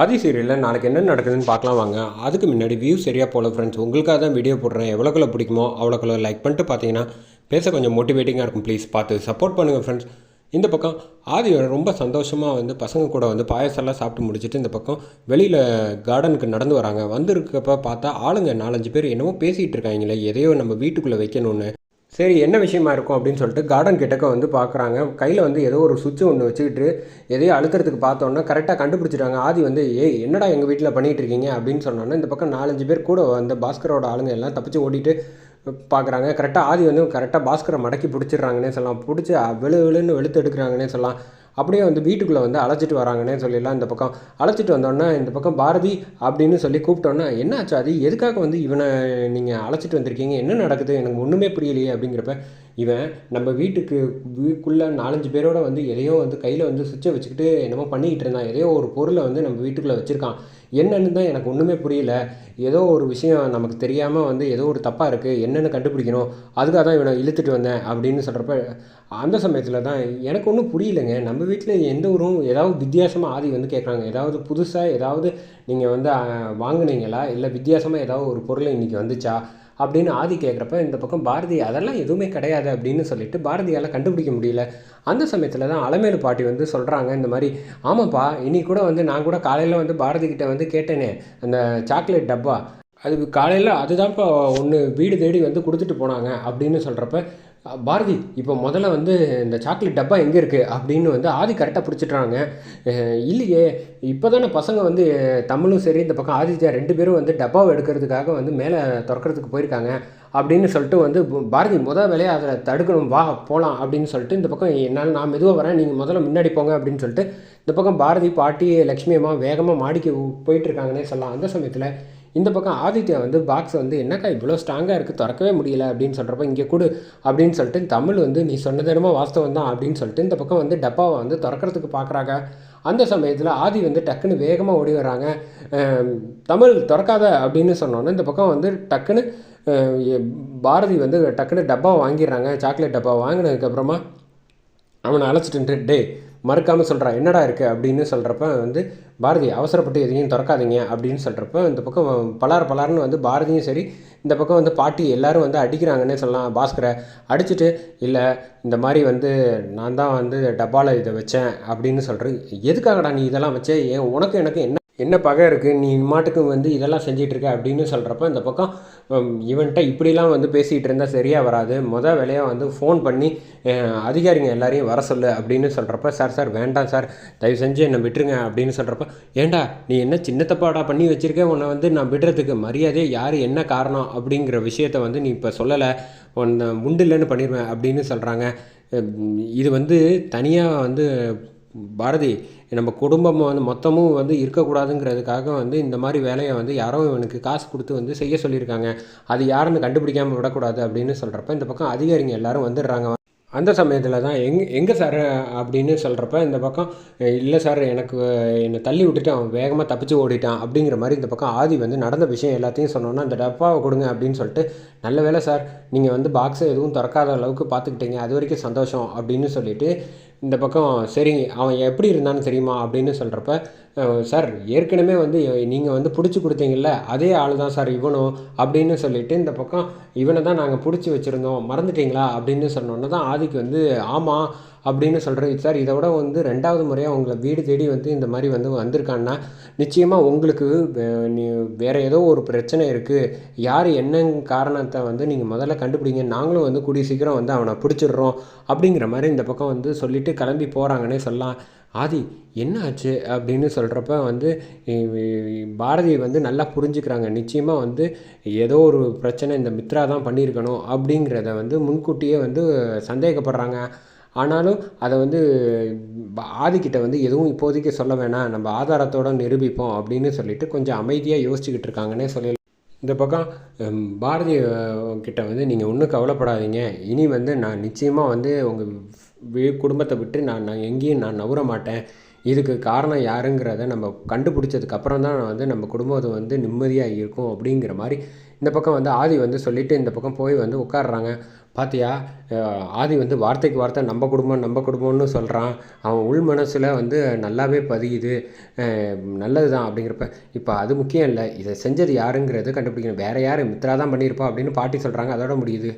ஆதி சீரியலில் நாளைக்கு என்ன நடக்குதுன்னு பார்க்கலாம் வாங்க. அதுக்கு முன்னாடி வியூ சரியாக போகல ஃப்ரெண்ட்ஸ் உங்களுக்காக தான் வீடியோ போடுறேன். எவ்வளோக்குள்ள பிடிக்குமோ அவ்வளோக்குள்ள லைக் பண்ணிட்டு பார்த்தீங்கன்னா பேச கொஞ்சம் மோட்டிவேட்டிங்காக இருக்கும். ப்ளீஸ் பார்த்து சப்போர்ட் பண்ணுங்கள் ஃப்ரெண்ட்ஸ் இந்த பக்கம் ஆதியோட ரொம்ப சந்தோஷமாக வந்து பசங்க கூட வந்து பாயசெல்லாம் சாப்பிட்டு முடிச்சுட்டு இந்த பக்கம் வெளியில் கார்டனுக்கு நடந்து வராங்க. வந்திருக்கப்ப பார்த்தா ஆளுங்க நாலஞ்சு பேர் என்னமோ பேசிகிட்டு இருக்காங்களே. எதையோ நம்ம வீட்டுக்குள்ளே வைக்கணும்னு. சரி என்ன விஷயமா இருக்கும் அப்படின்னு சொல்லிட்டு கார்டன் கிட்டக்க வந்து பார்க்குறாங்க கையில் வந்து ஏதோ ஒரு சுவிட்ச் ஒன்று வச்சுக்கிட்டு எதையோ அழுத்துறதுக்கு பார்த்தோன்னா கரெக்டாக கண்டுபிடிச்சிட்டாங்க. ஆதி வந்து ஏய் என்னடா எங்கள் வீட்டில் பண்ணிகிட்டு இருக்கீங்க? அப்படின்னு சொன்னோன்னே இந்த பக்கம் நாலஞ்சு பேர் கூட அந்த பாஸ்கரோட ஆளுங்க எல்லாம் தப்பிச்சு ஓடிட்டு பார்க்குறாங்க கரெக்டாக ஆதி வந்து கரெக்டாக பாஸ்கரை மடக்கி பிடிச்சிடுறாங்கன்னே சொல்லலாம். பிடிச்சி வெளு வெளுன்னு வெளுத்து எடுக்கிறாங்கன்னே சொல்லலாம். அப்படியே வந்து வீட்டுக்குள்ளே வந்து அழைச்சிட்டு வராங்கன்னே சொல்லிடலாம் இந்த பக்கம். அழைச்சிட்டு வந்தோன்னே இந்த பக்கம் பாரதி அப்படின்னு சொல்லி கூப்பிட்டோன்னே என்ன ஆச்சு அது எதுக்காக வந்து இவனை நீங்கள் அழைச்சிட்டு வந்திருக்கீங்க? என்ன நடக்குது? எனக்கு ஒன்றுமே புரியலையே அப்படிங்கிறப்ப இவன் நம்ம வீட்டுக்கு வீட்டுக்குள்ளே நாலஞ்சு பேரோட வந்து எதையோ வந்து கையில் வந்து சுவிட்சை வச்சுக்கிட்டு என்னமோ பண்ணிக்கிட்டு இருந்தான். எதையோ ஒரு பொருளை வந்து நம்ம வீட்டுக்குள்ளே வச்சுருக்கான். என்னென்னு தான் எனக்கு ஒன்றுமே புரியல. ஏதோ ஒரு விஷயம் நமக்கு தெரியாமல் வந்து ஏதோ ஒரு தப்பாக இருக்குது என்னென்னு கண்டுபிடிக்கணும். அதுக்காக தான் இவனை இழுத்துட்டு வந்தேன் அப்படின்னு சொல்கிறப்ப அந்த சமயத்தில் தான் எனக்கு ஒன்றும் புரியலைங்க. நம்ம வீட்டில் எந்த ஒரு ஏதாவது வித்தியாசமாக ஆதி வந்து கேட்குறாங்க ஏதாவது புதுசாக ஏதாவது நீங்கள் வந்து வாங்கினீங்களா? இல்லை வித்தியாசமாக ஏதாவது ஒரு பொருள் இன்றைக்கி வந்துச்சா? அப்படின்னு ஆதி கேட்குறப்ப இந்த பக்கம் பாரதி அதெல்லாம் எதுவுமே கிடையாது அப்படின்னு சொல்லிட்டு பாரதியால் கண்டுபிடிக்க முடியல. அந்த சமயத்தில் தான் அலமேலு பாட்டி வந்து சொல்கிறாங்க இந்த மாதிரி ஆமாப்பா இன்னைக்கு கூட வந்து நான் கூட காலையில் வந்து பாரதி கிட்டே வந்து கேட்டேனே அந்த சாக்லேட் டப்பா அது காலையில் அதுதான்ப்பா ஒன்று வீடு தேடி வந்து கொடுத்துட்டு போனாங்க அப்படின்னு சொல்கிறப்ப பாரதி இப்போ முதல்ல வந்து இந்த சாக்லேட் டப்பா எங்கே இருக்குது அப்படின்னு வந்து ஆதி கரெக்டாக பிடிச்சிட்றாங்க. இல்லையே இப்போ தானே பசங்க வந்து தமிழும் சரி இந்த பக்கம் ஆதித்யா ரெண்டு பேரும் வந்து டப்பாவை எடுக்கிறதுக்காக வந்து மேலே திறக்கிறதுக்கு போயிருக்காங்க அப்படின்னு சொல்லிட்டு வந்து பாரதி முத வேலையை அதில் தடுக்கணும் வா போகலாம் அப்படின்னு சொல்லிட்டு இந்த பக்கம் என்னால் நான் மெதுவாக வரேன் நீங்கள் முதல்ல முன்னாடி போங்க அப்படின்னு சொல்லிட்டு இந்த பக்கம் பாரதி பாட்டி லக்ஷ்மி அம்மா வேகமாக மாடிக்கு போயிட்டுருக்காங்கன்னே சொல்லலாம். அந்த சமயத்தில் இந்த பக்கம் ஆதித்யா வந்து பாக்ஸ் வந்து என்னக்கா இவ்வளோ ஸ்ட்ராங்காக இருக்குது திறக்கவே முடியல அப்படின்னு சொல்கிறப்ப இங்கே கொடு அப்படின்னு சொல்லிட்டு தமிழ் வந்து நீ சொன்னதனமோ வாஸ்தவம் தான் அப்படின்னு சொல்லிட்டு இந்த பக்கம் வந்து டப்பாவை வந்து திறக்கிறதுக்கு பார்க்குறாங்க அந்த சமயத்தில் ஆதி வந்து டக்குன்னு வேகமாக ஓடி வராங்க தமிழ் திறக்காத அப்படின்னு சொன்னோன்னே இந்த பக்கம் வந்து டக்குன்னு பாரதி வந்து டக்குன்னு டப்பா வாங்கிடுறாங்க. சாக்லேட் டப்பா வாங்கினதுக்கப்புறமா அவனை அழைச்சிட்டு டே மறுக்காமல் சொல்கிறான் என்னடா இருக்குது அப்படின்னு சொல்கிறப்ப வந்து பாரதி அவசரப்பட்டு எதையும் திறக்காதீங்க அப்படின்னு சொல்கிறப்ப இந்த பக்கம் பலார் பலார்னு வந்து பாரதியும் சரி இந்த பக்கம் வந்து பாட்டி எல்லோரும் வந்து அடிக்கிறாங்கன்னே சொல்லலாம். பாஸ்கரை அடிச்சுட்டு இல்லை இந்த மாதிரி வந்து நான் தான் வந்து டப்பாவில் இதை வச்சேன் அப்படின்னு சொல்கிறேன் எதுக்காகடா நீ இதெல்லாம் வச்சே? ஏன் உனக்கு எனக்கு என்ன என்ன பகை இருக்குது நீ மாட்டுக்கு வந்து இதெல்லாம் செஞ்சிகிட்ருக்க அப்படின்னு சொல்கிறப்ப இந்த பக்கம் இவன்கிட்ட இப்படிலாம் வந்து பேசிகிட்டு இருந்தால் சரியாக வராது. மொதல் வேலையாக வந்து ஃபோன் பண்ணி அதிகாரிங்க எல்லாரையும் வர சொல்லு அப்படின்னு சொல்கிறப்ப சார் சார் வேண்டாம் சார். தயவு செஞ்சு என்னை விட்டுருங்க. அப்படின்னு சொல்கிறப்ப ஏண்டா நீ என்ன சின்ன தப்பாடா பண்ணி வச்சிருக்க? உன்னை வந்து நான் விடுறதுக்கு மரியாதையே யார் என்ன காரணம்? அப்படிங்கிற விஷயத்த வந்து நீ இப்போ சொல்லலை. உன்னை முண்டில்லைன்னு பண்ணிடுவேன் அப்படின்னு சொல்கிறாங்க இது வந்து தனியாக வந்து பாரதி நம்ம குடும்பம் வந்து மொத்தமும் வந்து இருக்கக்கூடாதுங்கிறதுக்காக வந்து இந்த மாதிரி வேலையை வந்து யாரோ இவனுக்கு காசு கொடுத்து வந்து செய்ய சொல்லியிருக்காங்க. அது யாருன்னு கண்டுபிடிக்காமல் விடக்கூடாது அப்படின்னு சொல்கிறப்ப இந்த பக்கம் அதிகாரிங்க எல்லாரும் வந்துடுறாங்க. அந்த சமயத்தில் தான் எங் எங்கே சார் அப்படின்னு சொல்கிறப்ப இந்த பக்கம் இல்லை சார் எனக்கு என்னை தள்ளி விட்டுட்டு அவன் வேகமாக தப்பிச்சு ஓடிட்டான். அப்படிங்கிற மாதிரி இந்த பக்கம் ஆதி வந்து நடந்த விஷயம் எல்லாத்தையும் சொன்னோன்னா அந்த டப்பாவை கொடுங்க அப்படின்னு சொல்லிட்டு நல்ல வேளை சார் நீங்கள் வந்து பாக்ஸை எதுவும் திறக்காத அளவுக்கு பார்த்துக்கிட்டீங்க. அது வரைக்கும் சந்தோஷம். அப்படின்னு சொல்லிட்டு இந்த பக்கம் சரிங்க அவன் எப்படி இருந்தான்னு தெரியுமா அப்படின்னு சொல்கிறப்ப சார் ஏற்கனவே வந்து நீங்கள் வந்து பிடிச்சி கொடுத்தீங்கல்ல அதே ஆள் தான் சார் இவனும் அப்படின்னு சொல்லிட்டு இந்த பக்கம் இவனை தான் நாங்கள் பிடிச்சி வச்சுருந்தோம். மறந்துட்டீங்களா? அப்படின்னு சொன்னோன்னே தான் ஆதிக்கு வந்து ஆமாம் அப்படின்னு சொல்கிறேன் சார் இதை விட வந்து ரெண்டாவது முறையாக உங்களை வீடு தேடி வந்து இந்த மாதிரி வந்து வந்திருக்கான்னா நிச்சயமாக உங்களுக்கு வேறு ஏதோ ஒரு பிரச்சனை இருக்குது யார் என்ன காரணத்தை வந்து நீங்கள் முதல்ல கண்டுபிடிங்க நாங்களும் வந்து கூடிய சீக்கிரம் வந்து அவனை பிடிச்சிடுறோம் அப்படிங்கிற மாதிரி இந்த பக்கம் வந்து சொல்லிவிட்டு கிளம்பி போகிறாங்கன்னே சொல்லலாம். ஆதி என்ன ஆச்சு அப்படின்னு சொல்கிறப்ப வந்து பாரதி வந்து நல்லா புரிஞ்சுக்கிறாங்க. நிச்சயமாக வந்து ஏதோ ஒரு பிரச்சனை இந்த மித்ரா தான் பண்ணியிருக்கணும் அப்படிங்கிறத வந்து முன்கூட்டியே வந்து சந்தேகப்படுறாங்க. ஆனாலும் அதை வந்து ப- ஆதிக்கிட்ட வந்து எதுவும் இப்போதைக்கு சொல்ல வேணாம். நம்ம ஆதாரத்தோட நிரூபிப்போம் அப்படின்னு சொல்லிட்டு கொஞ்சம் அமைதியாக யோசிச்சுக்கிட்டு இருக்காங்கன்னே சொல்லி இந்த பக்கம் பாரதி கிட்ட வந்து நீங்கள் ஒன்றும் கவலைப்படாதீங்க. இனி வந்து நான் நிச்சயமாக வந்து உங்கள் குடும்பத்தை விட்டு நான் நான் எங்கேயும் நான் நவர மாட்டேன். இதுக்கு காரணம் யாருங்கிறத நம்ம கண்டுபிடிச்சதுக்கப்புறம் தான் வந்து நம்ம குடும்பம் வந்து நிம்மதியாக இருக்கும் அப்படிங்கிற மாதிரி இந்த பக்கம் வந்து ஆதி வந்து சொல்லிவிட்டு இந்த பக்கம் போய் வந்து உட்காடுறாங்க பார்த்தியா ஆதி வந்து வார்த்தைக்கு வார்த்தை நம்ம குடும்பம் நம்ம குடும்பம்னு சொல்கிறான் அவன் உள் மனசில் வந்து நல்லாவே பதியுது. நல்லது தான் அப்படிங்கிறப்ப இப்போ அது முக்கியம் இல்லை. இதை செஞ்சது யாருங்கிறது கண்டுபிடிக்கணும். வேறு யார்? மித்ரா தான் பண்ணியிருப்பா அப்படின்னு பாட்டி சொல்கிறாங்க அதோட முடியுது.